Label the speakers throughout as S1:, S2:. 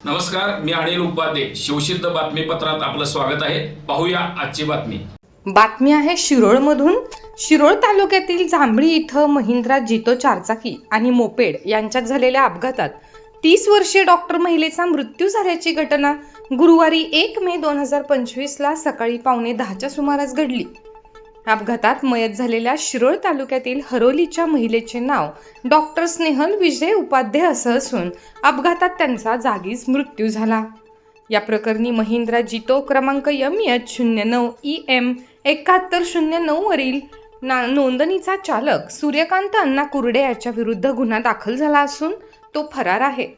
S1: नमस्कार मी अनिल उपाध्ये. शिवसिद्ध बातमीपत्रात आपलं स्वागत आहे. पाहूया आजची बातमी.
S2: बातमी आहे शिरोळमधून. शिरोळ तालुक्यातील जांभळी इथं महिंद्रा जितो चारचाकी आणि मोपेड यांच्यात झालेल्या अपघातात तीस वर्षीय डॉक्टर महिलेचा मृत्यू झाल्याची घटना गुरुवारी एक मे दोन हजार पंचवीसला सकाळी पावणे दहाच्या सुमारास घडली. अपघातात मयत झालेल्या शिरोळ तालुक्यातील हरोलीच्या महिलेचे नाव डॉक्टर स्नेहल विजय उपाध्ये असं असून अपघातात त्यांचा जागीच मृत्यू झाला. या प्रकरणी महिंद्रा जितो क्रमांक यम एच शून्य नऊ ई एम एकाहत्तर शून्य नऊवरील ना नोंदणीचा चालक सूर्यकांत अण्णा कुर्डे याच्या विरुद्ध गुन्हा दाखल झाला असून तो फरार आहे.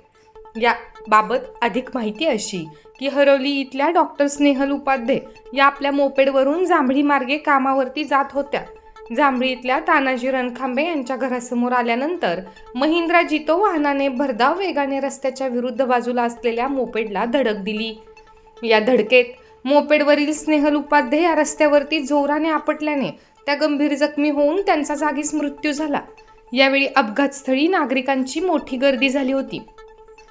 S2: या बाबत अधिक माहिती अशी की हरवली इथल्या डॉक्टर स्नेहल उपाध्ये या आपल्या मोपेडवरून जांभळी मार्गे कामावरती जात होत्या. जांभळी इथल्या तानाजी रणखांबे यांच्या घरासमोर आल्यानंतर महिंद्रा जितो वाहनाने भरधाव वेगाने रस्त्याच्या विरुद्ध बाजूला असलेल्या मोपेडला धडक दिली. या धडकेत मोपेडवरील स्नेहल उपाध्ये या रस्त्यावरती जोराने आपटल्याने त्या गंभीर जखमी होऊन त्यांचा जागीच मृत्यू झाला. यावेळी अपघातस्थळी नागरिकांची मोठी गर्दी झाली होती.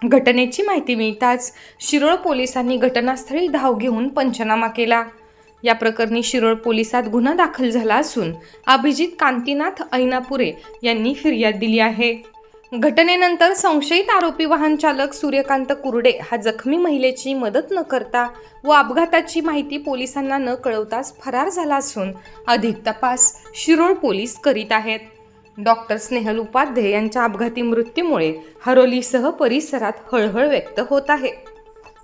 S2: घटनेची माहिती मिळताच शिरोळ पोलिसांनी घटनास्थळी धाव घेऊन पंचनामा केला. या प्रकरणी शिरोळ पोलिसात गुन्हा दाखल झाला असून अभिजित कांतीनाथ ऐनापुरे यांनी फिर्याद दिली आहे. घटनेनंतर संशयित आरोपी वाहन चालक सूर्यकांत कुर्डे हा जखमी महिलेची मदत न करता व अपघाताची माहिती पोलिसांना न कळवताच फरार झाला असून अधिक तपास शिरोळ पोलीस करीत आहेत. डॉक्टर स्नेहल उपाध्ये यांच्या अपघाती मृत्यूमुळे हरोलीसह परिसरात हळहळ व्यक्त होत आहे.